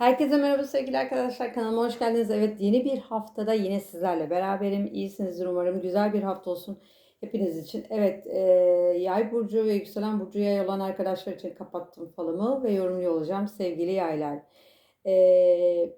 Herkese merhaba sevgili arkadaşlar kanalıma hoş geldiniz. Evet yeni bir haftada yine sizlerle beraberim. İyisinizdir umarım. Güzel bir hafta olsun hepiniz için. Evet e, yay burcu ve yükselen burcu yay olan arkadaşlar için kapattım falımı ve yorumluyor olacağım sevgili yaylar. E,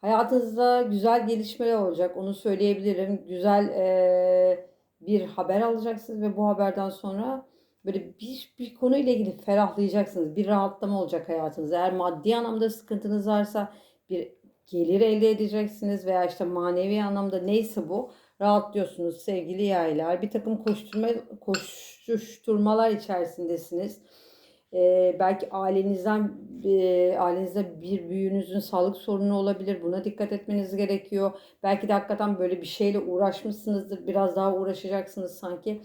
hayatınızda güzel gelişmeler olacak onu söyleyebilirim. Güzel e, bir haber alacaksınız ve bu haberden sonra böyle bir, bir konuyla ilgili ferahlayacaksınız. Bir rahatlama olacak hayatınızda. Eğer maddi anlamda sıkıntınız varsa bir gelir elde edeceksiniz veya işte manevi anlamda neyse bu rahatlıyorsunuz sevgili yaylar. Bir takım koşturma, koşuşturmalar içerisindesiniz. Ee, belki ailenizden e, ailenizde bir büyüğünüzün sağlık sorunu olabilir. Buna dikkat etmeniz gerekiyor. Belki de hakikaten böyle bir şeyle uğraşmışsınızdır. Biraz daha uğraşacaksınız sanki.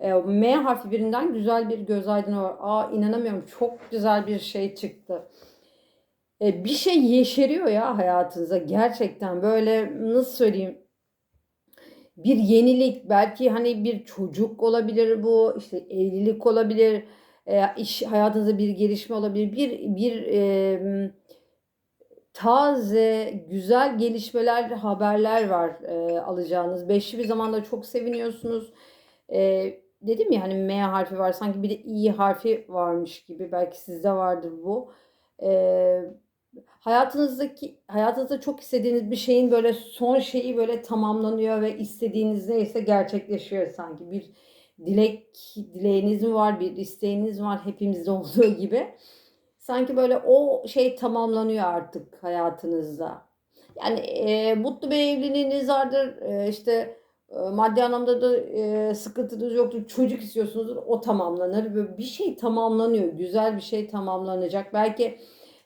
E, M harfi birinden güzel bir göz aydınlığı var. Aa inanamıyorum. Çok güzel bir şey çıktı. E, bir şey yeşeriyor ya hayatınıza gerçekten. Böyle nasıl söyleyeyim? Bir yenilik belki hani bir çocuk olabilir bu işte evlilik olabilir e, iş hayatınızda bir gelişme olabilir. Bir bir e, taze güzel gelişmeler haberler var e, alacağınız. Beşli bir zamanda çok seviniyorsunuz. E, dedim ya hani M harfi var sanki bir de İ harfi varmış gibi. Belki sizde vardır bu. Ee, hayatınızdaki hayatınızda çok istediğiniz bir şeyin böyle son şeyi böyle tamamlanıyor ve istediğiniz neyse gerçekleşiyor sanki. Bir dilek dileğiniz mi var bir isteğiniz var hepimizde olduğu gibi. Sanki böyle o şey tamamlanıyor artık hayatınızda. Yani e, mutlu bir evliliğiniz vardır e, işte maddi anlamda da e, sıkıntınız yoktur. Çocuk istiyorsunuzdur. O tamamlanır. Böyle bir şey tamamlanıyor. Güzel bir şey tamamlanacak. Belki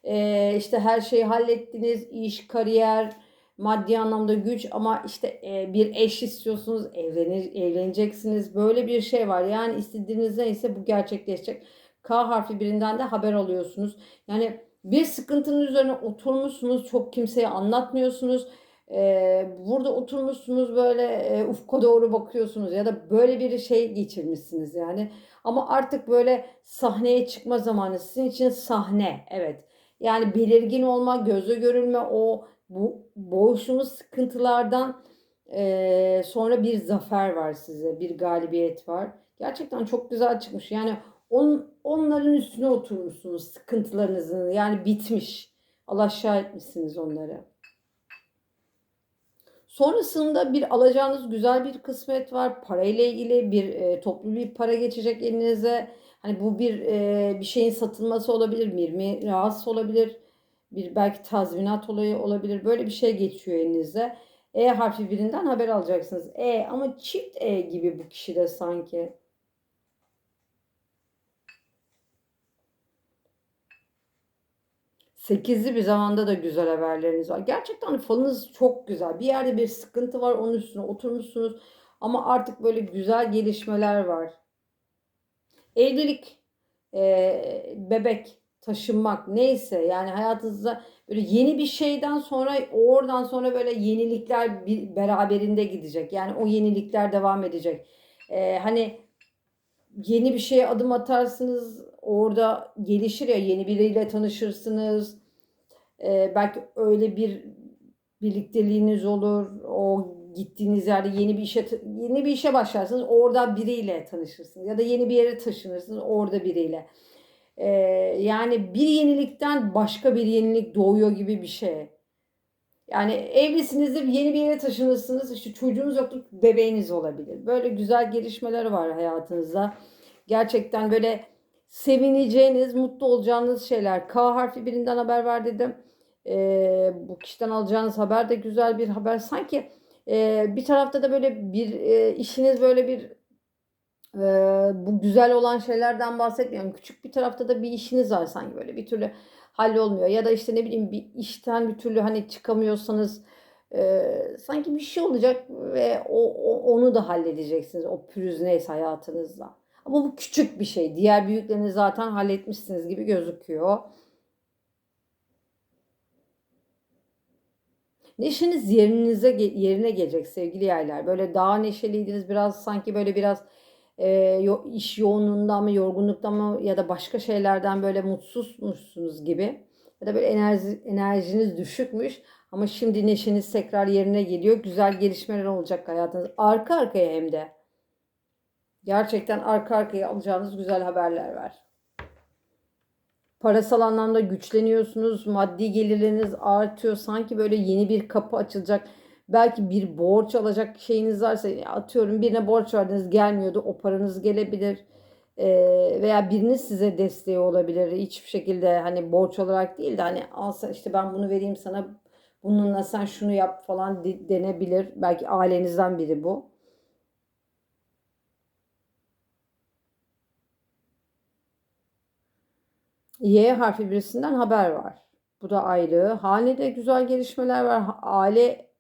e, işte her şeyi hallettiniz. iş, kariyer, maddi anlamda güç ama işte e, bir eş istiyorsunuz. Evlenir, evleneceksiniz. Böyle bir şey var. Yani istediğiniz neyse bu gerçekleşecek. K harfi birinden de haber alıyorsunuz. Yani bir sıkıntının üzerine oturmuşsunuz. Çok kimseye anlatmıyorsunuz e, burada oturmuşsunuz böyle e, ufka doğru bakıyorsunuz ya da böyle bir şey geçirmişsiniz yani. Ama artık böyle sahneye çıkma zamanı sizin için sahne evet. Yani belirgin olma, gözle görülme o bu boğuşumuz sıkıntılardan e, sonra bir zafer var size, bir galibiyet var. Gerçekten çok güzel çıkmış. Yani on, onların üstüne oturmuşsunuz sıkıntılarınızın yani bitmiş. Allah şahit etmişsiniz onları. Sonrasında bir alacağınız güzel bir kısmet var. Parayla ilgili bir e, toplu bir para geçecek elinize. Hani bu bir e, bir şeyin satılması olabilir, bir miras olabilir, bir belki tazminat olayı olabilir. Böyle bir şey geçiyor elinize. E harfi birinden haber alacaksınız. E ama çift E gibi bu kişi de sanki. Sekizli bir zamanda da güzel haberleriniz var. Gerçekten falınız çok güzel. Bir yerde bir sıkıntı var onun üstüne oturmuşsunuz. Ama artık böyle güzel gelişmeler var. Evlilik, e, bebek, taşınmak neyse yani hayatınızda böyle yeni bir şeyden sonra oradan sonra böyle yenilikler bir, beraberinde gidecek. Yani o yenilikler devam edecek. E, hani yeni bir şeye adım atarsınız orada gelişir ya yeni biriyle tanışırsınız. Ee, belki öyle bir birlikteliğiniz olur. O gittiğiniz yerde yeni bir işe yeni bir işe başlarsınız. Orada biriyle tanışırsınız ya da yeni bir yere taşınırsınız. Orada biriyle. Ee, yani bir yenilikten başka bir yenilik doğuyor gibi bir şey. Yani evlisinizdir, yeni bir yere taşınırsınız. İşte çocuğunuz yoktur, bebeğiniz olabilir. Böyle güzel gelişmeler var hayatınızda. Gerçekten böyle sevineceğiniz, mutlu olacağınız şeyler. K harfi birinden haber var dedim. E, bu kişiden alacağınız haber de güzel bir haber. Sanki e, bir tarafta da böyle bir e, işiniz böyle bir e, bu güzel olan şeylerden bahsetmiyorum. Küçük bir tarafta da bir işiniz var sanki böyle bir türlü hallolmuyor. Ya da işte ne bileyim bir işten bir türlü hani çıkamıyorsanız e, sanki bir şey olacak ve o, o onu da halledeceksiniz. O pürüz neyse hayatınızda. Ama bu küçük bir şey. Diğer büyüklerini zaten halletmişsiniz gibi gözüküyor. Neşeniz yerinize yerine gelecek sevgili yerler. Böyle daha neşeliydiniz biraz sanki böyle biraz e, iş yoğunluğundan mı yorgunluktan mı ya da başka şeylerden böyle mutsuzmuşsunuz gibi. ya da böyle enerji, enerjiniz düşükmüş ama şimdi neşeniz tekrar yerine geliyor. Güzel gelişmeler olacak hayatınız. Arka arkaya hem de. Gerçekten arka arkaya alacağınız güzel haberler var. Parasal anlamda güçleniyorsunuz. Maddi gelirleriniz artıyor. Sanki böyle yeni bir kapı açılacak. Belki bir borç alacak şeyiniz varsa atıyorum birine borç verdiniz gelmiyordu. O paranız gelebilir. Ee, veya biriniz size desteği olabilir. Hiçbir şekilde hani borç olarak değil de hani alsa işte ben bunu vereyim sana bununla sen şunu yap falan de- denebilir. Belki ailenizden biri bu. Y harfi birisinden haber var. Bu da ayrı. Hanede güzel gelişmeler var. Aile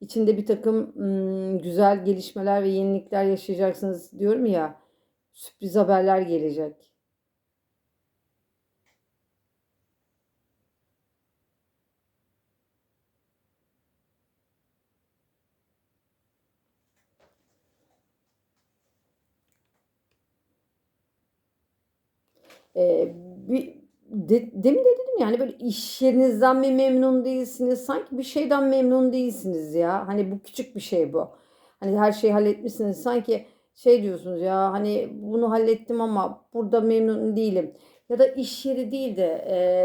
içinde bir takım ım, güzel gelişmeler ve yenilikler yaşayacaksınız diyorum ya. Sürpriz haberler gelecek. Ee, bir, de, demin de dedim yani böyle iş yerinizden mi memnun değilsiniz? Sanki bir şeyden memnun değilsiniz ya. Hani bu küçük bir şey bu. Hani her şeyi halletmişsiniz. Sanki şey diyorsunuz ya hani bunu hallettim ama burada memnun değilim. Ya da iş yeri değil de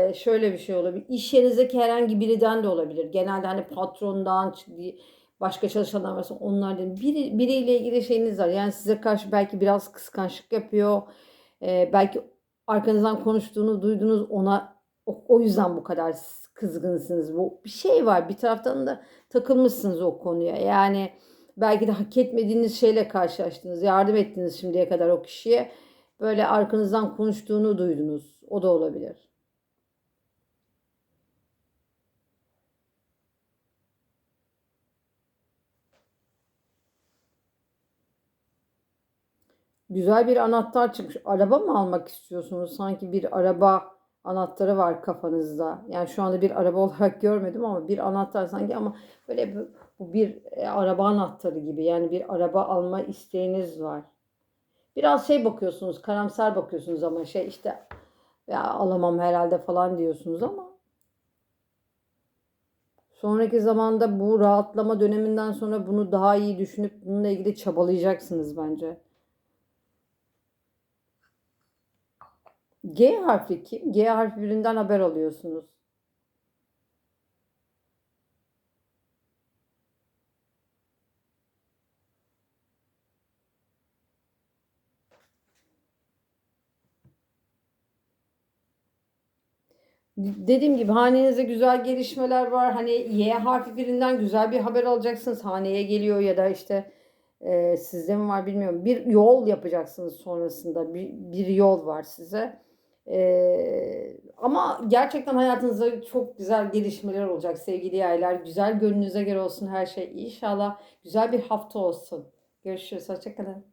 e, şöyle bir şey olabilir. İş yerinizdeki herhangi birinden de olabilir. Genelde hani patrondan başka çalışanlar varsa onlardan biri, biriyle ilgili şeyiniz var. Yani size karşı belki biraz kıskançlık yapıyor. E, belki arkanızdan konuştuğunu duydunuz ona o, o yüzden bu kadar kızgınsınız. Bu bir şey var. Bir taraftan da takılmışsınız o konuya. Yani belki de hak etmediğiniz şeyle karşılaştınız. Yardım ettiniz şimdiye kadar o kişiye. Böyle arkanızdan konuştuğunu duydunuz. O da olabilir. Güzel bir anahtar çıkmış. Araba mı almak istiyorsunuz? Sanki bir araba anahtarı var kafanızda. Yani şu anda bir araba olarak görmedim ama bir anahtar sanki ama böyle bu, bir e, araba anahtarı gibi. Yani bir araba alma isteğiniz var. Biraz şey bakıyorsunuz, karamsar bakıyorsunuz ama şey işte ya alamam herhalde falan diyorsunuz ama sonraki zamanda bu rahatlama döneminden sonra bunu daha iyi düşünüp bununla ilgili çabalayacaksınız bence. G harfi kim? G harfi birinden haber alıyorsunuz. Dediğim gibi hanenize güzel gelişmeler var. Hani Y harfi birinden güzel bir haber alacaksınız. Haneye geliyor ya da işte e, sizde mi var bilmiyorum. Bir yol yapacaksınız sonrasında. Bir, bir yol var size. E, ama gerçekten hayatınızda çok güzel gelişmeler olacak sevgili yaylar. Güzel gönlünüze göre olsun her şey. İnşallah güzel bir hafta olsun. Görüşürüz. Hoşçakalın.